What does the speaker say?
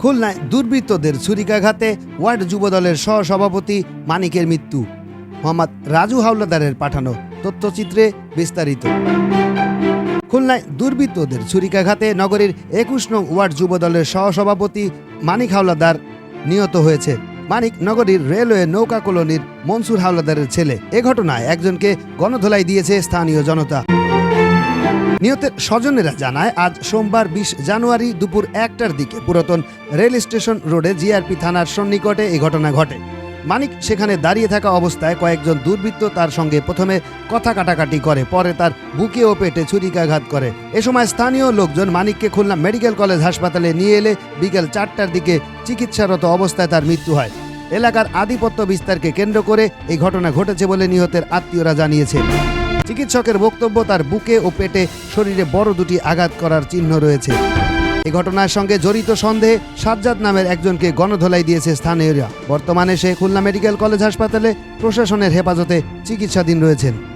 খুলনায় দুর্বৃত্তদের ছুরিকাঘাতে ওয়ার্ড যুবদলের সহসভাপতি মানিকের মৃত্যু। মোহাম্মদ রাজু হাওলাদারের পাঠানো তথ্যচিত্রে বিস্তারিত। খুলনায় দুর্বৃত্তদের ছুরিকাঘাতে নগরীর একুশ নং ওয়ার্ড যুবদলের সহসভাপতি মানিক হাওলাদার নিহত হয়েছে। মানিক নগরীর রেলওয়ে নৌকা কলোনির মনসুর হাওলাদারের ছেলে। এ ঘটনায় একজনকে গণধোলাই দিয়েছে স্থানীয় জনতা। নিহতের স্বজনেরা জানায়, আজ সোমবার বিশ জানুয়ারি দুপুর একটার দিকে পুরাতন রেল স্টেশন রোডে জিআরপি থানার সন্নিকটে এই ঘটনা ঘটে। মানিক সেখানে দাঁড়িয়ে থাকা অবস্থায় কয়েকজন দুর্বৃত্ত তার সঙ্গে প্রথমে কথা কাটাকাটি করে, পরে তার বুকে ও পেটে ছুরিকাঘাত করে। এ সময় স্থানীয় লোকজন মানিককে খুলনা মেডিকেল কলেজ হাসপাতালে নিয়ে এলে বিকেল চারটার দিকে চিকিৎসারত অবস্থায় তার মৃত্যু হয়। এলাকার আধিপত্য বিস্তারকে কেন্দ্র করে এই ঘটনা ঘটেছে বলে নিহতের আত্মীয়রা জানিয়েছে চিকিৎসকের বক্তব্য তার বুকে ও পেটে শরীরে বড় দুটি আঘাত করার চিহ্ন রয়েছে। এই ঘটনার সঙ্গে জড়িত সন্দেহে সাজ্জাদ নামের একজনকে গণধোলাই দিয়েছে স্থানীয়রা। বর্তমানে সে খুলনা মেডিকেল কলেজ হাসপাতালে প্রশাসনের হেফাজতে চিকিৎসাধীন রয়েছেন।